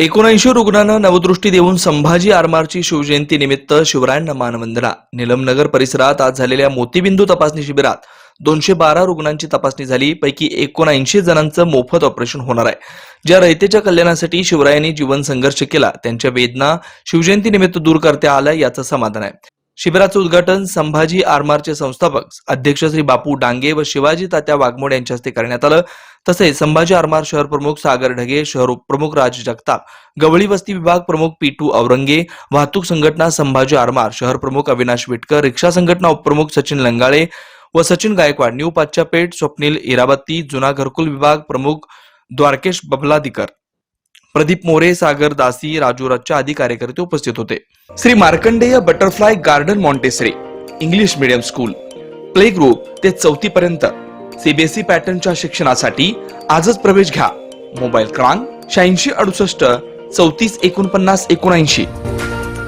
एकोणऐंशी रुग्णांना नवदृष्टी देऊन संभाजी आरमारची शिवजयंती निमित्त शिवरायांना मानवंदना. निलमनगर परिसरात आज झालेल्या मोतीबिंदू तपासणी शिबिरात दोनशे बारा रुग्णांची तपासणी झाली पैकी एकोणऐंशी जणांचं मोफत ऑपरेशन होणार आहे. ज्या रयतेच्या कल्याणासाठी शिवरायांनी जीवन संघर्ष केला त्यांच्या वेदना शिवजयंती निमित्त दूर करता आल्या याचं समाधान आहे. शिबिराचं उद्घाटन संभाजी आरमारचे संस्थापक अध्यक्ष श्री बापू डांगे व शिवाजी तात्या वाघमोड यांच्या हस्ते करण्यात आलं. तसेच संभाजी आरमार शहर प्रमुख सागर ढगे शहर प्रमुख राज जगताप गवळी वस्ती विभाग प्रमुख पीटू औरंगे वाहतूक संघटना संभाजी आरमार शहर प्रमुख अविनाश विटकर रिक्षा संघटना उपप्रमुख सचिन लंगाळे व सचिन गायकवाड न्यू पाच्चा पेठ स्वप्नील इराबत्ती जुना घरकुल विभाग प्रमुख द्वारकेश बबलादिकर. प्रदीप मोरे सागर दासी राजू राजच्या आदी कार्यकर्ते उपस्थित होते. Shri Markandeya butterfly garden Montessori English medium school. Play group ते चौथी पर्यंत. सीबीएसई पॅटर्नच्या शिक्षणासाठी आजच प्रवेश घ्या. मोबाईल क्रमांक शहाऐंशी अडुसष्ट चौतीस एकोणपन्नास एकोणऐंशी.